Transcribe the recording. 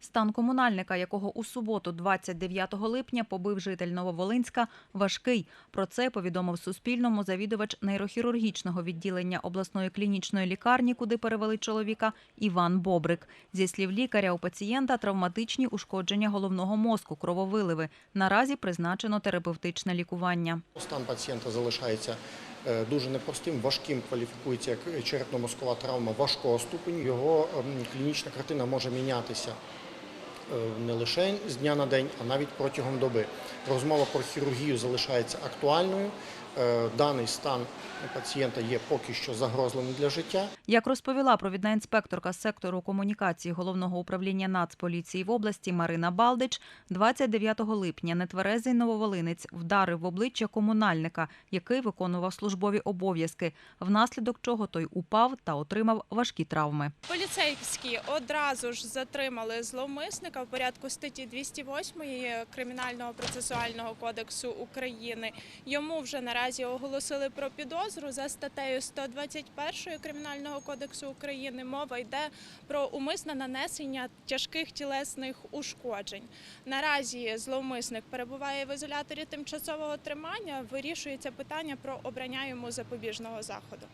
Стан комунальника, якого у суботу, 29 липня, побив житель Нововолинська, важкий. Про це повідомив Суспільному завідувач нейрохірургічного відділення обласної клінічної лікарні, куди перевели чоловіка, Іван Бобрик. Зі слів лікаря, у пацієнта травматичні ушкодження головного мозку, крововиливи. Наразі призначено терапевтичне лікування. Стан пацієнта залишається е, дуже непростим, важким кваліфікується як черепно-мозкова травма важкого ступеню. Його клінічна картина може мінятися не лише з дня на день, а навіть протягом доби. Розмова про хірургію залишається актуальною. Е, Даний стан пацієнта є поки що загрозливим для життя. Як розповіла провідна інспекторка сектору комунікації головного управління Нацполіції в області Марина Балдич, 29 липня нетверезий нововолинець вдарив в обличчя комунальника, який виконував службові обов'язки, внаслідок чого той упав та отримав важкі травми. Поліцейські одразу ж затримали зловмисника в порядку статті 208 Кримінального процесуального кодексу України. Йому вже наразі оголосили про підозру за статтею 121 Кримінального кодексу України. Мова йде про умисне нанесення тяжких тілесних ушкоджень. Наразі зловмисник перебуває в ізоляторі тимчасового тримання. Вирішується питання про обрання йому запобіжного заходу.